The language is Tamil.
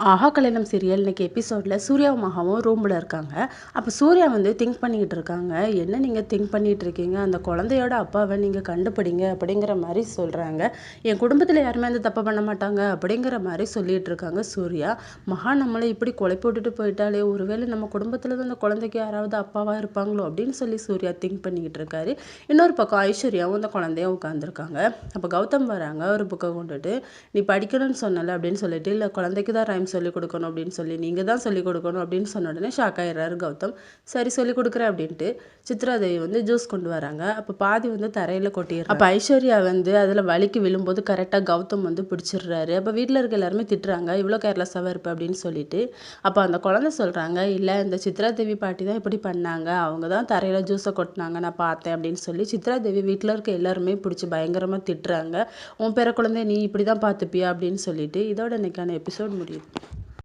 ஆஹா கல்யாணம் சீரியல் இன்னைக்கு எபிசோடில் சூர்யாவும் மகாவும் ரூமில் இருக்காங்க. அப்போ சூர்யா வந்து திங்க் பண்ணிக்கிட்டு இருக்காங்க. என்ன நீங்கள் திங்க் பண்ணிகிட்டு இருக்கீங்க? அந்த குழந்தையோட அப்பாவை நீங்கள் கண்டுபிடிங்க அப்படிங்கிற மாதிரி சொல்கிறாங்க என் குடும்பத்தில் யாருமே அந்த தப்பை பண்ண மாட்டாங்க அப்படிங்கிற மாதிரி சொல்லிகிட்டு இருக்காங்க சூர்யா. மகா நம்மளை இப்படி கொலை போட்டுட்டு போயிட்டாலே ஒருவேளை நம்ம குடும்பத்தில் அந்த குழந்தைக்கு யாராவது அப்பாவாக இருப்பாங்களோ அப்படின்னு சொல்லி சூர்யா திங்க் பண்ணிக்கிட்டு இருக்காரு. இன்னொரு பக்கம் ஐஸ்வர்யாவும் அந்த குழந்தையும் உட்காந்துருக்காங்க அப்போ கௌதம் வராங்க. ஒரு புக்கை கொண்டுட்டு நீ படிக்கணும்னு சொன்னல அப்படின்னு சொல்லிட்டு இல்லை குழந்தைக்கு தான் ரைம் சொல்லிக் கொடுக்கணும் அப்படின்னு சொல்லி நீங்கள் தான் சொல்லிக் கொடுக்கணும் அப்படின்னு சொன்ன உடனே ஷாக் ஆயிடுறாரு கௌதம். சரி சொல்லிக் கொடுக்குறேன் அப்படின்ட்டு சித்ராதேவி வந்து ஜூஸ் கொண்டு வராங்க. அப்போ பாதி வந்து தரையில் கொட்டிடுறாங்க. அப்போ ஐஸ்வர்யா வந்து அதில் வலிக்கு விழும்போது கரெக்டாக கௌதம் வந்து பிடிச்சிடுறாரு. அப்போ வீட்டில் இருக்க எல்லாருமே திட்டுறாங்க இவ்வளோ கேர்லெஸ்ஸாக இருப்ப? அப்படின்னு சொல்லிட்டு. அப்போ அந்த குழந்தை சொல்கிறாங்க இல்லை இந்த சித்ராதேவி பாட்டி தான் இப்படி பண்ணாங்க. அவங்க தான் தரையில் ஜூஸை கொட்டினாங்க நான் பார்த்தேன். அப்படின்னு சொல்லி சித்ராதேவி வீட்டில் இருக்க எல்லாருமே பிடிச்சி பயங்கரமாக திட்டுறாங்க. உன் பேர குழந்தை நீ இப்படி தான் பார்த்துப்பியா? அப்படின்னு சொல்லிட்டு இதோட இன்னைக்கான எபிசோட் முடியுது.